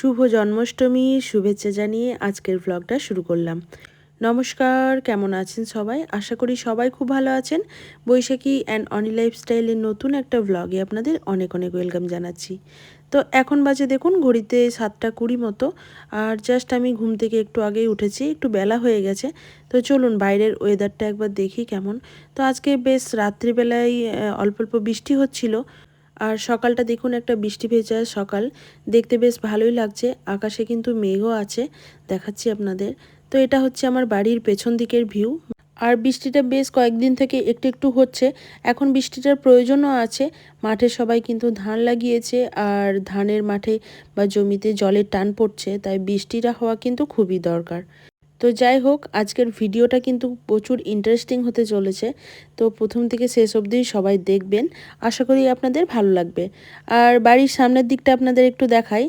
শুভ জন্মাষ্টমী, শুভেচ্ছা জানিয়ে আজকের ভ্লগটা শুরু করলাম। নমস্কার, কেমন আছেন সবাই? আশা করি সবাই খুব ভালো আছেন। বৈশাখী অ্যান্ড অনি লাইফস্টাইলের নতুন একটা ভ্লগে আপনাদের অনেক অনেক ওয়েলকাম জানাচ্ছি। তো এখন বাজে দেখুন, ঘড়িতে সাতটা কুড়ি মতো। আর জাস্ট আমি ঘুম থেকে একটু আগেই উঠেছি, একটু বেলা হয়ে গেছে। তো চলুন, বাইরের ওয়েদারটা একবার দেখি কেমন। তো আজকে বেশ রাত্রিবেলায় অল্প অল্প বৃষ্টি হচ্ছিল। আর সকালটা দেখুন একটা বৃষ্টি ভেজা সকাল। দেখতে বেশ ভালোই লাগছে। আকাশে কিন্তু মেঘও আছে, দেখাচ্ছি আপনাদের। তো এটা হচ্ছে আমার বাড়ির পেছন দিকের ভিউ আর বৃষ্টিটা বেশ কয়েকদিন থেকে একটু একটু হচ্ছে। এখন বৃষ্টিটার প্রয়োজনও আছে। মাঠে সবাই কিন্তু ধান লাগিয়েছে আর ধানের মাঠে বা জমিতে জলের টান পড়ছে, তাই বৃষ্টিটা হওয়া কিন্তু খুবই দরকার। তো যাই হোক, আজকের ভিডিওটা কিন্তু প্রচুর ইন্টারেস্টিং হতে চলেছে। তো প্রথম থেকে শেষ অবধি সবাই দেখবেন। আশা করি আপনাদের ভালো লাগবে। আর বাড়ির সামনের দিকটা আপনাদের একটু দেখাই।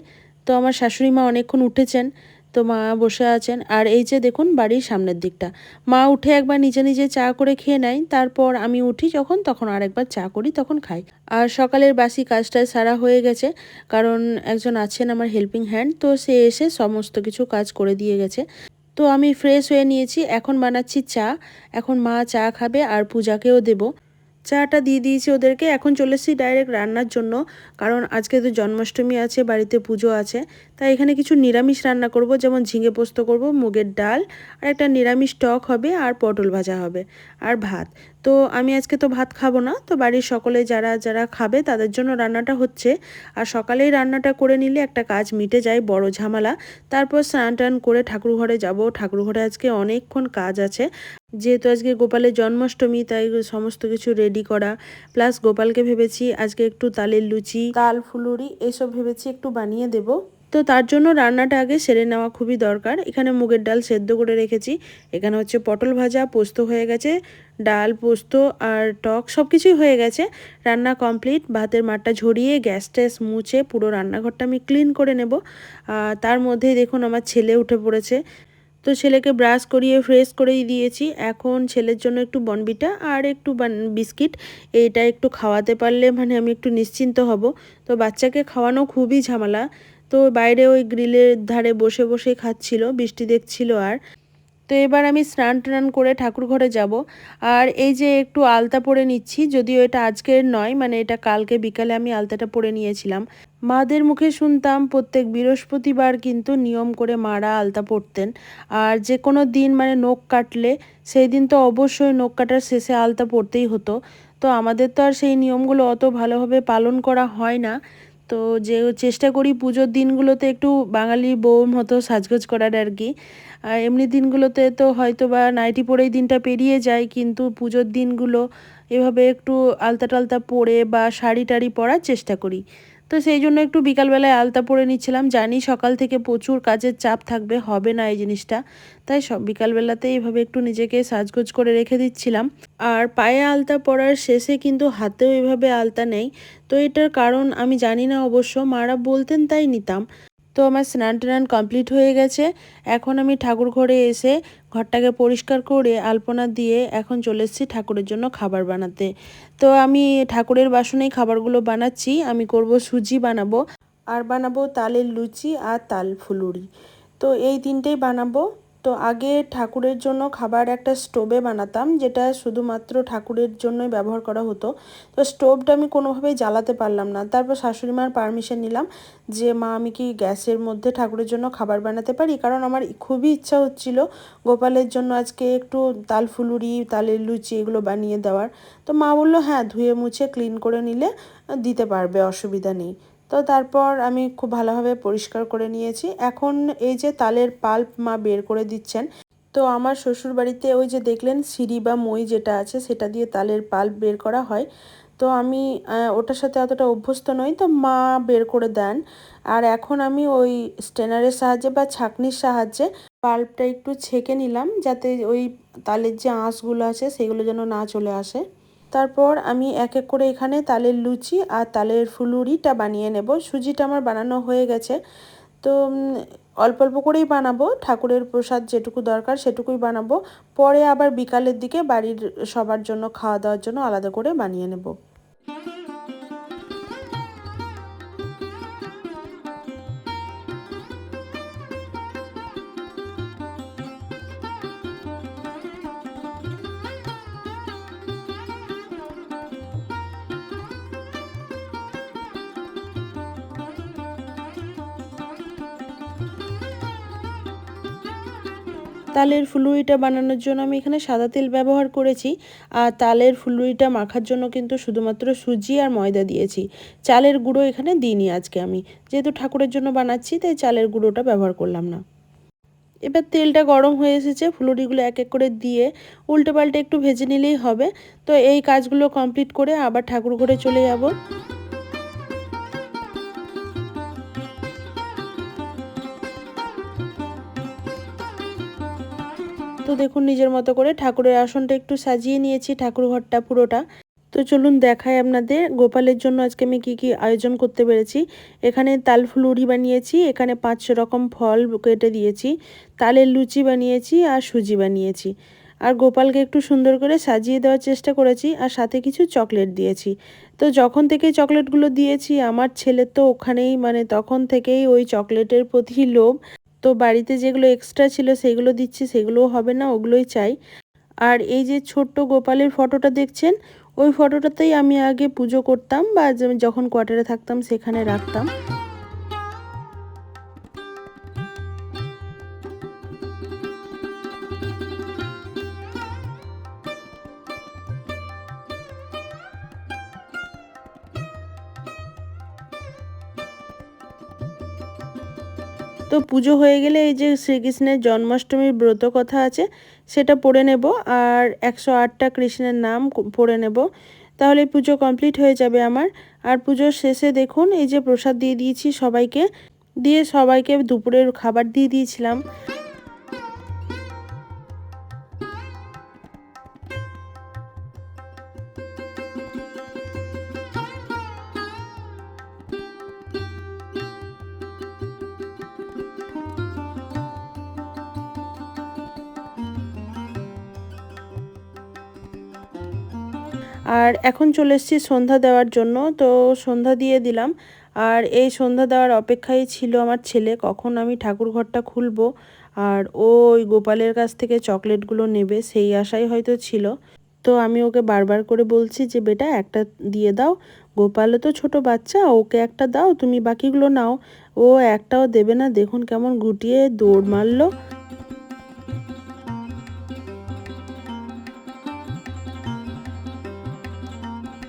তো আমার শাশুড়ি মা অনেকক্ষণ উঠেছেন, তো মা বসে আছেন। আর এই যে দেখুন, বাড়ির সামনের দিকটা। মা উঠে একবার নিজে নিজে চা করে খেয়ে নেয়, তারপর আমি উঠি যখন, তখন আরেকবার চা করি, তখন খাই। আর সকালের বাসি কাজটা সারা হয়ে গেছে, কারণ একজন আছেন আমার হেল্পিং হ্যান্ড তো সে এসে সমস্ত কিছু কাজ করে দিয়ে গেছে। তো আমি ফ্রেশ হয়ে নিয়েছি, এখন বানাচ্ছি চা। এখন মা চা খাবে আর পূজাকেও দেব। চাটা দিয়ে দিয়েছি ওদেরকে, এখন চলে এসেছি ডাইরেক্ট রান্নার জন্য, কারণ আজকে তো জন্মাষ্টমী আছে, বাড়িতে পুজো আছে। তাই এখানে কিছু নিরামিষ রান্না করব, যেমন ঝিঙে পোস্ত করব, মুগের ডাল, আর একটা নিরামিষ টক হবে, আর পটল ভাজা হবে, আর ভাত। তো আমি আজকে তো ভাত খাব না, তো বাড়ির সকলে যারা যারা খাবে তাদের জন্য রান্নাটা হচ্ছে। আর সকালেই রান্নাটা করে নিলে একটা কাজ মিটে যায়, বড় ঝামেলা। তারপর স্নান টান করে ঠাকুর ঘরে যাব। ঠাকুর ঘরে আজকে অনেকক্ষণ কাজ আছে। যেহেতু আজকে গোপালের জন্মাষ্টমী, তাই সমস্ত কিছু রেডি করা। প্লাস গোপালকে ভেবেছি আজকে একটু তালের লুচি, তাল ফুলুরি, এসব ভেবেছি একটু বানিয়ে দেবো। তো তার জন্য রান্নাটা আগে সেরে নেওয়া খুবই দরকার। এখানে মুগের ডাল সেদ্ধ করে রেখেছি। এখানে হচ্ছে পটল ভাজা, পোস্ত হয়ে গেছে, ডাল, পোস্ত আর টক সব কিছুই হয়ে গেছে। রান্না কমপ্লিট। ভাতের মাঠটা ঝরিয়ে গ্যাস ট্যাস মুছে পুরো রান্নাঘরটা আমি ক্লিন করে নেব। তার মধ্যেই দেখুন আমার ছেলে উঠে পড়েছে। তো ছেলেকে ব্রাশ করিয়ে, ফ্রেশ করেই দিয়েছি। এখন ছেলের জন্য একটু বনবিটা আর একটু বিস্কিট। এইটা একটু খাওয়াতে পারলে মানে আমি একটু নিশ্চিন্ত হব। তো বাচ্চাকে খাওয়ানো খুবই ঝামেলা। তো বাইরে ওই গ্রিলের ধারে বসে বসে খাচ্ছিল, বৃষ্টি দেখছিল আর। তো এবার আমি স্নান টান করে ঠাকুর ঘরে যাব। আর এই যে একটু আলতা পরে নিচ্ছি, যদিও এটা আজকের নয় মানে এটা কালকে বিকালে আমি আলতাটা পরে নিয়েছিলাম। মাদের মুখে শুনতাম, প্রত্যেক বৃহস্পতিবার কিন্তু নিয়ম করে মারা আলতা পরতেন। আর যে কোনো দিন মানে নখ কাটলে, সেই দিন তো অবশ্যই নখ কাটার শেষে আলতা পরতেই হতো। তো আমাদের তো আর সেই নিয়মগুলো অত ভালোভাবে পালন করা হয় না। তো যে চেষ্টা করি পুজোর দিনগুলোতে একটু বাঙালি বউ মতো সাজগোজ করার আর কি। এমনি দিনগুলোতে তো হয়তো বা নাইটি পরেই দিনটা পেরিয়ে যায়, কিন্তু পুজোর দিনগুলো এভাবে একটু আলতা টালতা পরে বা শাড়ি টাড়ি পরার চেষ্টা করি। তো সেই জন্য একটু বিকালবেলায় আলতা পরে নিচ্ছিলাম। জানি সকাল থেকে প্রচুর কাজের চাপ থাকবে, হবে না এই জিনিসটা। তাই সব বিকালবেলাতে এইভাবে একটু নিজেকে সাজগোজ করে রেখে দিচ্ছিলাম। আর পায়ে আলতা পরার শেষে কিন্তু হাতেও এভাবে আলতা নেই। তো এটার কারণ আমি জানি না অবশ্য, মারা বলতেন তাই নিতাম। তো আমার স্নান টান কমপ্লিট হয়ে গেছে। এখন আমি ঠাকুর ঘরে এসে ঘরটাকে পরিষ্কার করে আলপনা দিয়ে এখন চলে এসেছি ঠাকুরের জন্য খাবার বানাতে। তো আমি ঠাকুরের বাসনেই খাবারগুলো বানাচ্ছি। আমি করব সুজি বানাবো। আর বানাবো তালের লুচি আর তাল ফুলুরি। তো এই তিনটেই বানাবো। তো আগে ঠাকুরের জন্য খাবার একটা স্টোভে বানাতাম, যেটা শুধুমাত্র ঠাকুরের জন্যই ব্যবহার করা হতো। তো স্টোভটা আমি কোনোভাবেই জ্বালাতে পারলাম না। তারপর শাশুড়ি মার পারমিশন নিলাম যে, মা, আমি কি গ্যাসের মধ্যে ঠাকুরের জন্য খাবার বানাতে পারি? কারণ আমার খুবই ইচ্ছা হচ্ছিল গোপালের জন্য আজকে একটু তাল ফুলুরি, তালের লুচি এগুলো বানিয়ে দেওয়ার। তো মা বলল হ্যাঁ ধুয়ে মুছে, ক্লিন করে নিলে দিতে পারবে, অসুবিধা নেই। তো তারপর আমি খুব ভালোভাবে পরিষ্কার করে নিয়েছি। এখন এই যে তালের পাল্প মা বের করে দিচ্ছেন, তো আমার শ্বশুর বাড়িতে ওই যে দেখলেন সিঁড়ি বা মই যেটা আছে সেটা দিয়ে তালের পাল্প বের করা হয়। তো আমি ওটার সাথে অতটা অভ্যস্ত নই, তো মা বের করে দেন। আর এখন আমি ওই স্টেনারের সাহায্যে বা ছাকনির সাহায্যে পাল্পটা একটু ছেঁকে নিলাম, যাতে ওই তালের যে আঁশগুলো আছে সেগুলো যেন না চলে আসে। তারপর আমি এক এক করে এখানে তালের লুচি আর তালের ফুলুরিটা বানিয়ে নেব। সুজিটা আমার বানানো হয়ে গেছে। তো অল্প অল্প করেই বানাবো। ঠাকুরের প্রসাদ যেটুকু দরকার সেটুকুই বানাবো। পরে আবার বিকালের দিকে বাড়ির সবার জন্য, খাওয়া দাওয়ার জন্য আলাদা করে বানিয়ে নেব। তালের ফুলুরিটা বানানোর জন্য আমি এখানে সাদা তেল ব্যবহার করেছি। আর তালের ফুলুরিটা মাখার জন্য কিন্তু শুধুমাত্র সুজি আর ময়দা দিয়েছি। চালের গুঁড়ো এখানে দিইনি আজকে আমি। যেহেতু ঠাকুরের জন্য বানাচ্ছি, তাই চালের গুঁড়োটা ব্যবহার করলাম না। এবার তেলটা গরম হয়ে এসেছে, ফুলুরিগুলো এক এক করে দিয়ে উল্টে পাল্টে একটু ভেজে নিলেই হবে। তো এই কাজগুলো কমপ্লিট করে আবার ঠাকুর ঘরে চলে যাব। তো দেখুন, নিজের মতো করে ঠাকুরের আসনটা একটু সাজিয়ে নিয়েছি, ঠাকুর ঘরটা পুরোটা। তো চলুন দেখাই আপনাদের, গোপালের জন্য আজকে আমি কি কি আয়োজন করতে পেরেছি। এখানে তাল ফুলুরি বানিয়েছি, এখানে পাঁচশো রকম ফল কেটে দিয়েছি, তালের লুচি বানিয়েছি আর সুজি বানিয়েছি। আর গোপালকে একটু সুন্দর করে সাজিয়ে দেওয়ার চেষ্টা করেছি আর সাথে কিছু চকলেট দিয়েছি। তো যখন থেকে চকলেটগুলো দিয়েছি, আমার ছেলে তো ওখানেই মানে তখন থেকেই ওই চকলেটের প্রতি লোভ। তো বাড়িতে যেগুলো এক্সট্রা ছিল সেগুলো দিচ্ছি, সেগুলোও হবে না, ওগুলোই চাই। আর এই যে ছোট্ট গোপালের ফটোটা দেখছেন, ওই ফটোটাতেই আমি আগে পুজো করতাম বা যখন কোয়ার্টারে থাকতাম সেখানে রাখতাম। তো পুজো হয়ে গেলে এই যে শ্রীকৃষ্ণের জন্মাষ্টমীর ব্রত কথা আছে, সেটা পড়ে নেব। আর একশো আটটা কৃষ্ণের নাম পড়ে নেব। তাহলে পুজো কমপ্লিট হয়ে যাবে আমার। আর পুজোর শেষে দেখুন, এই যে প্রসাদ দিয়ে দিয়েছি সবাইকে। দিয়ে সবাইকে দুপুরের খাবার দিয়ে দিয়েছিলাম। আর এখন চলে এসেছি সন্ধ্যা দেওয়ার জন্য, তো সন্ধ্যা দিয়ে দিলাম। আর এই সন্ধ্যা দেওয়ার অপেক্ষায় ছিল আমার ছেলে, কখন আমি ঠাকুর ঘরটা খুলবো। আর ওই গোপালের কাছ থেকে চকলেটগুলো নেবে, সেই আশাই হয়তো ছিল। তো আমি ওকে বারবার করে বলছি যে, বেটা, একটা দিয়ে দাও। গোপালও তো ছোট বাচ্চা, ওকে একটা দাও, তুমি বাকিগুলো নাও। ও একটাও দেবে না, দেখুন কেমন গুটিয়ে দৌড় মারলো।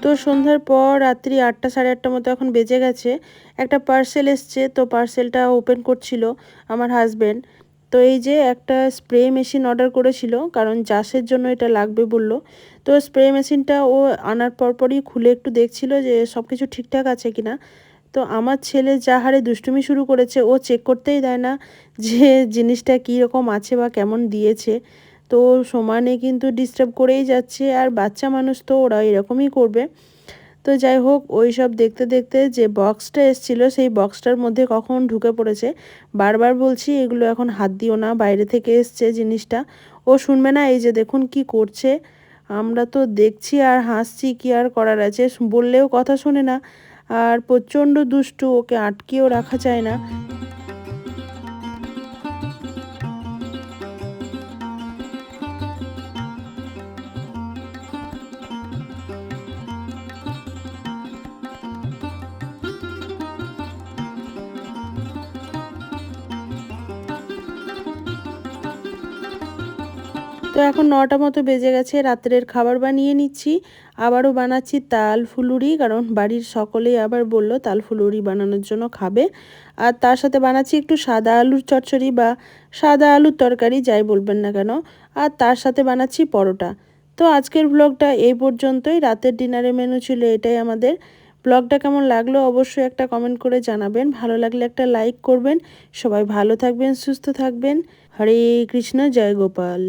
তো সন্ধ্যার পর রাত্রি আটটা, সাড়ে আটটার মতো এখন বেজে গেছে। একটা পার্সেল এসছে, তো পার্সেলটা ওপেন করছিল আমার হাজব্যান্ড তো এই যে একটা স্প্রে মেশিন অর্ডার করেছিল, কারণ চাষের জন্য এটা লাগবে বলল। তো স্প্রে মেশিনটা ও আনার পরপরই খুলে একটু দেখছিল যে সব কিছু ঠিকঠাক আছে কিনা। তো আমার ছেলে যা হারে দুষ্টুমি শুরু করেছে, ও চেক করতেই দেয় না যে জিনিসটা কী রকম আছে বা কেমন দিয়েছে। তো সমানে কিন্তু ডিস্টার্ব করেই যাচ্ছে আর বাচ্চা মানুষ তো ওরা এরকমই করবে। তো যাই হোক, ওই সব দেখতে দেখতে যে বক্সটা এসছিল, সেই বক্সটার মধ্যে কখন ঢুকে পড়েছে, বারবার বলছি, এগুলো এখন হাত দিও না, বাইরে থেকে এসছে জিনিসটা। ও শুনবে না, এই যে দেখুন কি করছে। আমরা তো দেখছি আর হাসছি, কি আর করার আছে, বললেও কথা শোনে না। আর প্রচণ্ড দুষ্টু, ওকে আটকেও রাখা যায় না। তো এখন নটা মতো বেজে গেছে, রাত্রের খাবার বানিয়ে নিচ্ছি। আবারও বানাচ্ছি তাল ফুলুরি, কারণ বাড়ির সকলেই আবার বলল তাল ফুলুরি বানানোর জন্য খাবে। আর তার সাথে বানাচ্ছি একটু সাদা আলুর চচ্চড়ি বা সাদা আলুর তরকারি, যাই বলবেন না কেন। আর তার সাথে বানাচ্ছি পরোটা। তো আজকের ব্লগটা এই পর্যন্তই। রাতের ডিনারের মেনু ছিল এটাই আমাদের। ব্লগটা কেমন লাগল অবশ্যই একটা কমেন্ট করে জানাবেন। ভালো লাগলে একটা লাইক করবেন। সবাই ভালো থাকবেন, সুস্থ থাকবেন। হরে কৃষ্ণ, জয় গোপাল।